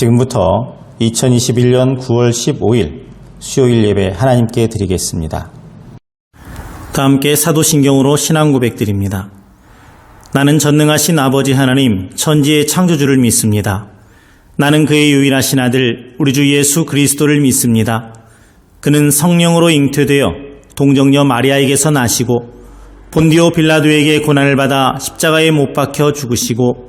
지금부터 2021년 9월 15일 수요일 예배 하나님께 드리겠습니다. 다 함께 사도신경으로 신앙 고백 드립니다. 나는 전능하신 아버지 하나님 천지의 창조주를 믿습니다. 나는 그의 유일하신 아들 우리 주 예수 그리스도를 믿습니다. 그는 성령으로 잉태되어 동정녀 마리아에게서 나시고 본디오 빌라도에게 고난을 받아 십자가에 못 박혀 죽으시고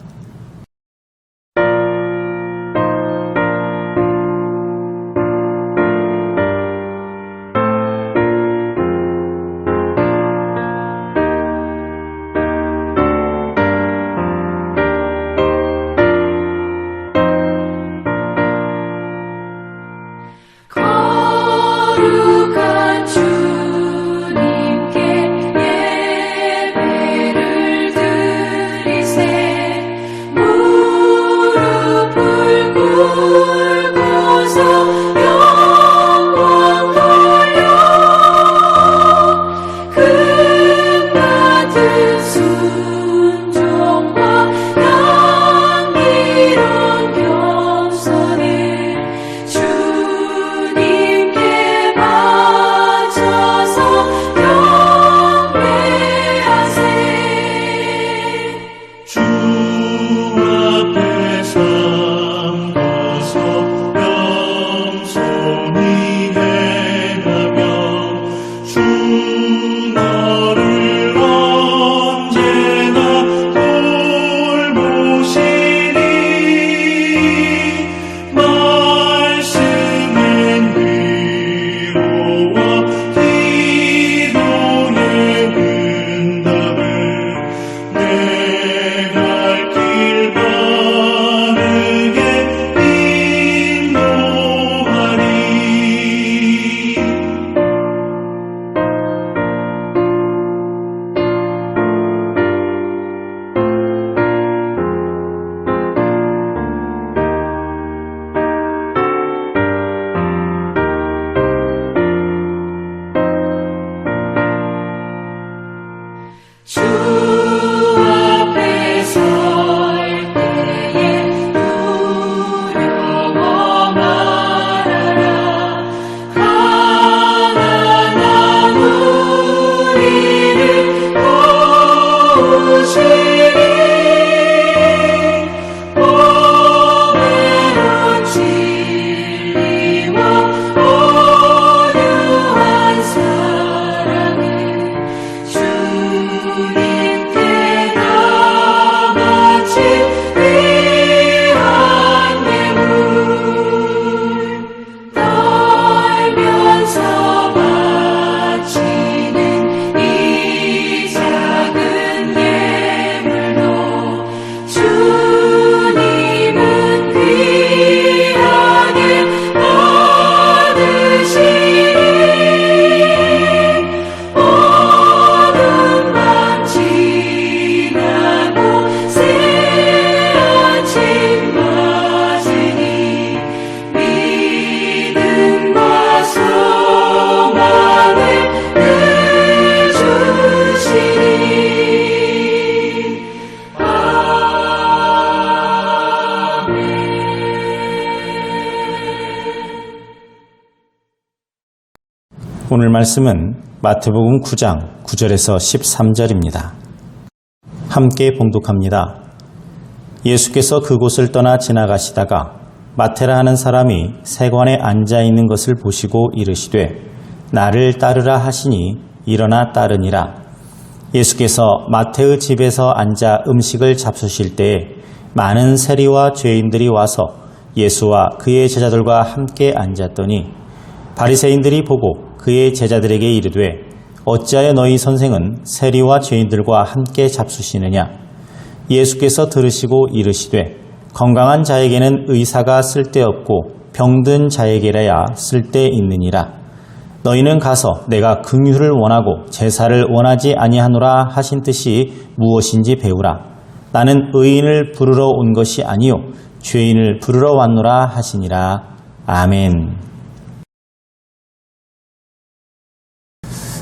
거 말씀은 마태복음 9장 9절에서 13절입니다. 함께 봉독합니다. 예수께서 그곳을 떠나 지나가시다가 마테라 하는 사람이 세관에 앉아 있는 것을 보시고 이르시되 나를 따르라 하시니 일어나 따르니라. 예수께서 마태의 집에서 앉아 음식을 잡수실 때에 많은 세리와 죄인들이 와서 예수와 그의 제자들과 함께 앉았더니 바리새인들이 보고 그의 제자들에게 이르되 어찌하여 너희 선생은 세리와 죄인들과 함께 잡수시느냐 예수께서 들으시고 이르시되 건강한 자에게는 의사가 쓸데없고 병든 자에게라야 쓸데 있느니라. 너희는 가서 내가 긍휼을 원하고 제사를 원하지 아니하노라 하신 뜻이 무엇인지 배우라. 나는 의인을 부르러 온 것이 아니요 죄인을 부르러 왔노라 하시니라. 아멘.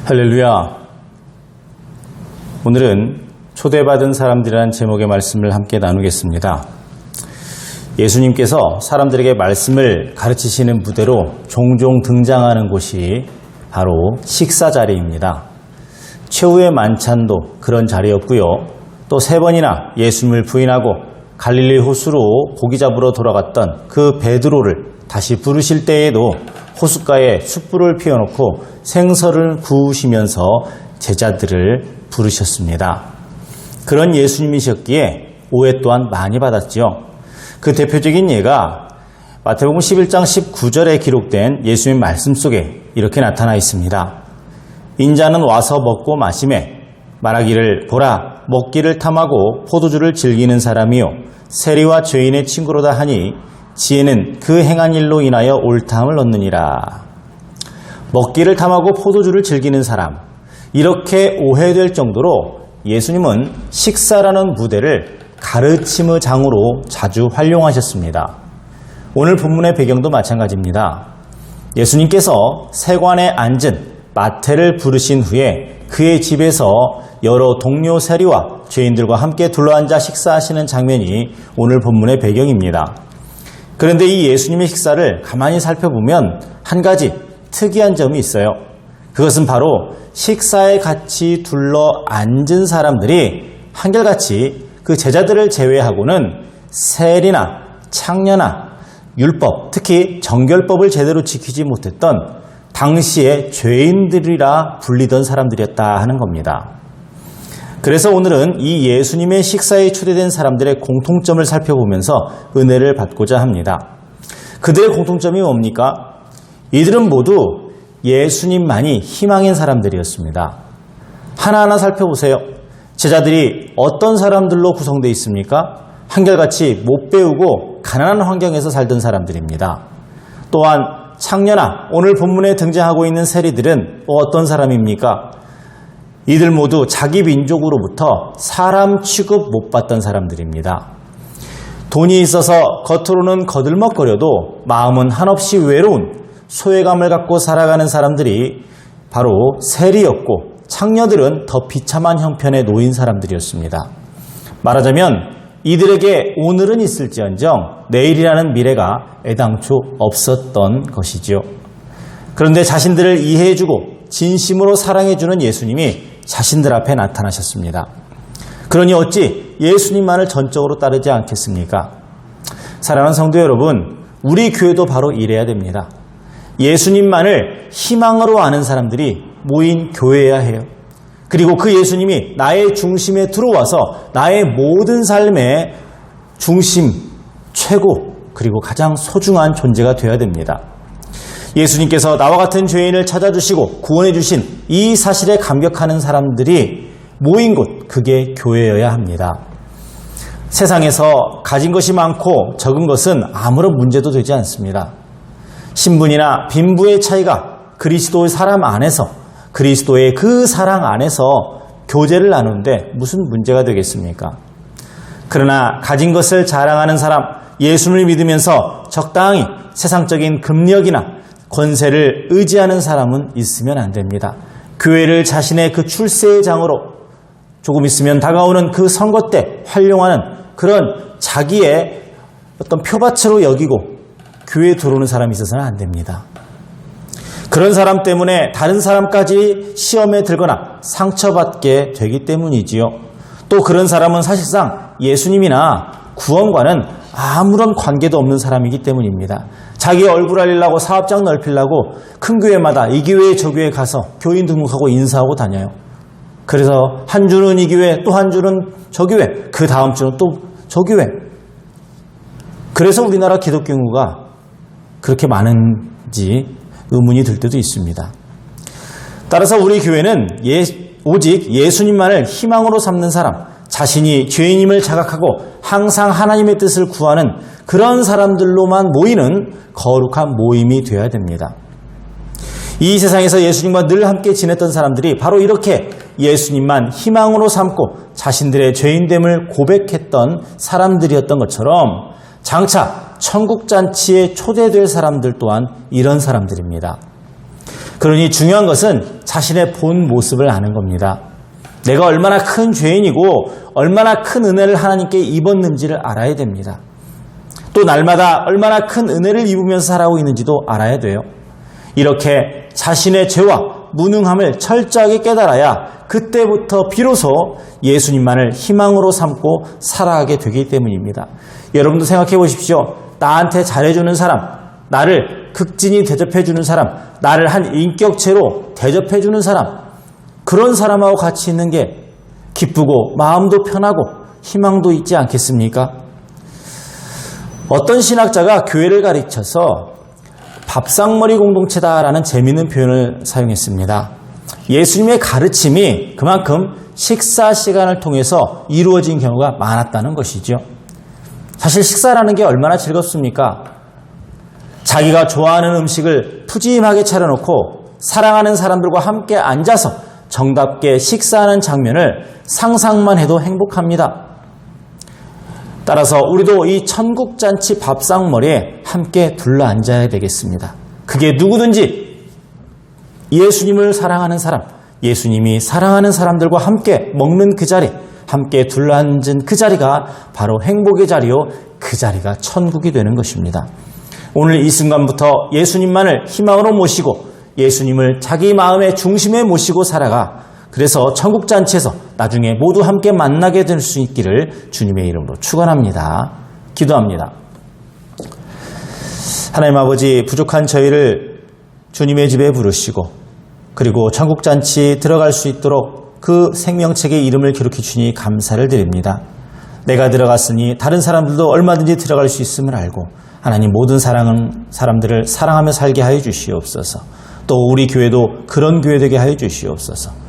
할렐루야. 오늘은 초대받은 사람들이라는 제목의 말씀을 함께 나누겠습니다. 예수님께서 사람들에게 말씀을 가르치시는 무대로 종종 등장하는 곳이 바로 식사 자리입니다. 최후의 만찬도 그런 자리였고요. 또 세 번이나 예수님을 부인하고 갈릴리 호수로 고기 잡으러 돌아갔던 그 베드로를 다시 부르실 때에도 호숫가에 숯불을 피워놓고 생선을 구우시면서 제자들을 부르셨습니다. 그런 예수님이셨기에 오해 또한 많이 받았죠. 그 대표적인 예가 마태복음 11장 19절에 기록된 예수님 말씀 속에 이렇게 나타나 있습니다. 인자는 와서 먹고 마심에 말하기를 보라 먹기를 탐하고 포도주를 즐기는 사람이요 세리와 죄인의 친구로다 하니 지혜는 그 행한 일로 인하여 옳다함을 얻느니라. 먹기를 탐하고 포도주를 즐기는 사람 이렇게 오해될 정도로 예수님은 식사라는 무대를 가르침의 장으로 자주 활용하셨습니다. 오늘 본문의 배경도 마찬가지입니다. 예수님께서 세관에 앉은 마태를 부르신 후에 그의 집에서 여러 동료 세리와 죄인들과 함께 둘러앉아 식사하시는 장면이 오늘 본문의 배경입니다. 그런데 이 예수님의 식사를 가만히 살펴보면 한 가지 특이한 점이 있어요. 그것은 바로 식사에 같이 둘러 앉은 사람들이 한결같이 그 제자들을 제외하고는 세리나 창녀나 율법, 특히 정결법을 제대로 지키지 못했던 당시의 죄인들이라 불리던 사람들이었다 하는 겁니다. 그래서 오늘은 이 예수님의 식사에 초대된 사람들의 공통점을 살펴보면서 은혜를 받고자 합니다. 그들의 공통점이 뭡니까? 이들은 모두 예수님만이 희망인 사람들이었습니다. 하나하나 살펴보세요. 제자들이 어떤 사람들로 구성되어 있습니까? 한결같이 못 배우고 가난한 환경에서 살던 사람들입니다. 또한 창녀나 오늘 본문에 등장하고 있는 세리들은 어떤 사람입니까? 이들 모두 자기 민족으로부터 사람 취급 못 받던 사람들입니다. 돈이 있어서 겉으로는 거들먹거려도 마음은 한없이 외로운 소외감을 갖고 살아가는 사람들이 바로 세리였고 창녀들은 더 비참한 형편에 놓인 사람들이었습니다. 말하자면 이들에게 오늘은 있을지언정 내일이라는 미래가 애당초 없었던 것이지요. 그런데 자신들을 이해해주고 진심으로 사랑해주는 예수님이 자신들 앞에 나타나셨습니다. 그러니 어찌 예수님만을 전적으로 따르지 않겠습니까? 사랑하는 성도 여러분, 우리 교회도 바로 이래야 됩니다. 예수님만을 희망으로 아는 사람들이 모인 교회여야 해요. 그리고 그 예수님이 나의 중심에 들어와서 나의 모든 삶의 중심, 최고, 그리고 가장 소중한 존재가 되어야 됩니다. 예수님께서 나와 같은 죄인을 찾아주시고 구원해 주신 이 사실에 감격하는 사람들이 모인 곳, 그게 교회여야 합니다. 세상에서 가진 것이 많고 적은 것은 아무런 문제도 되지 않습니다. 신분이나 빈부의 차이가 그리스도의 사람 안에서 그리스도의 그 사랑 안에서 교제를 나누는데 무슨 문제가 되겠습니까? 그러나 가진 것을 자랑하는 사람, 예수를 믿으면서 적당히 세상적인 금력이나 권세를 의지하는 사람은 있으면 안 됩니다. 교회를 자신의 그 출세의 장으로 조금 있으면 다가오는 그 선거 때 활용하는 그런 자기의 어떤 표밭으로 여기고 교회에 들어오는 사람이 있어서는 안 됩니다. 그런 사람 때문에 다른 사람까지 시험에 들거나 상처받게 되기 때문이지요. 또 그런 사람은 사실상 예수님이나 구원과는 아무런 관계도 없는 사람이기 때문입니다. 자기 얼굴 알리려고 사업장 넓히려고 큰 교회마다 이 교회 저 교회 가서 교인 등록하고 인사하고 다녀요. 그래서 한 주는 이 교회, 또 한 주는 저 교회, 그 다음 주는 또 저 교회. 그래서 우리나라 기독교 인구가 그렇게 많은지 의문이 들 때도 있습니다. 따라서 우리 교회는 예, 오직 예수님만을 희망으로 삼는 사람, 자신이 죄인임을 자각하고 항상 하나님의 뜻을 구하는 그런 사람들로만 모이는 거룩한 모임이 되어야 됩니다. 이 세상에서 예수님과 늘 함께 지냈던 사람들이 바로 이렇게 예수님만 희망으로 삼고 자신들의 죄인됨을 고백했던 사람들이었던 것처럼 장차 천국잔치에 초대될 사람들 또한 이런 사람들입니다. 그러니 중요한 것은 자신의 본 모습을 아는 겁니다. 내가 얼마나 큰 죄인이고 얼마나 큰 은혜를 하나님께 입었는지를 알아야 됩니다. 또 날마다 얼마나 큰 은혜를 입으면서 살아오고 있는지도 알아야 돼요. 이렇게 자신의 죄와 무능함을 철저하게 깨달아야 그때부터 비로소 예수님만을 희망으로 삼고 살아가게 되기 때문입니다. 여러분도 생각해 보십시오. 나한테 잘해주는 사람, 나를 극진히 대접해주는 사람, 나를 한 인격체로 대접해주는 사람, 그런 사람하고 같이 있는 게 기쁘고 마음도 편하고 희망도 있지 않겠습니까? 어떤 신학자가 교회를 가르쳐서 밥상머리 공동체다라는 재미있는 표현을 사용했습니다. 예수님의 가르침이 그만큼 식사 시간을 통해서 이루어진 경우가 많았다는 것이죠. 사실 식사라는 게 얼마나 즐겁습니까? 자기가 좋아하는 음식을 푸짐하게 차려놓고 사랑하는 사람들과 함께 앉아서 정답게 식사하는 장면을 상상만 해도 행복합니다. 따라서 우리도 이 천국잔치 밥상머리에 함께 둘러앉아야 되겠습니다. 그게 누구든지 예수님을 사랑하는 사람, 예수님이 사랑하는 사람들과 함께 먹는 그 자리, 함께 둘러앉은 그 자리가 바로 행복의 자리요, 그 자리가 천국이 되는 것입니다. 오늘 이 순간부터 예수님만을 희망으로 모시고 예수님을 자기 마음의 중심에 모시고 살아가 그래서 천국 잔치에서 나중에 모두 함께 만나게 될 수 있기를 주님의 이름으로 축원합니다. 기도합니다. 하나님 아버지 부족한 저희를 주님의 집에 부르시고 그리고 천국 잔치 들어갈 수 있도록 그 생명책의 이름을 기록해 주니 감사를 드립니다. 내가 들어갔으니 다른 사람들도 얼마든지 들어갈 수 있음을 알고 하나님 모든 사랑은 사람들을 사랑하며 살게 하여 주시옵소서. 또 우리 교회도 그런 교회 되게 하여 주시옵소서.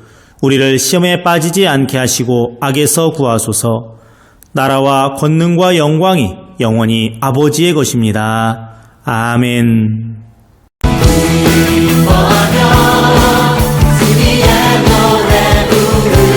우리를 시험에 빠지지 않게 하시고 악에서 구하소서. 나라와 권능과 영광이 영원히 아버지의 것입니다. 아멘. 우리 번역, 우리의 노래 부르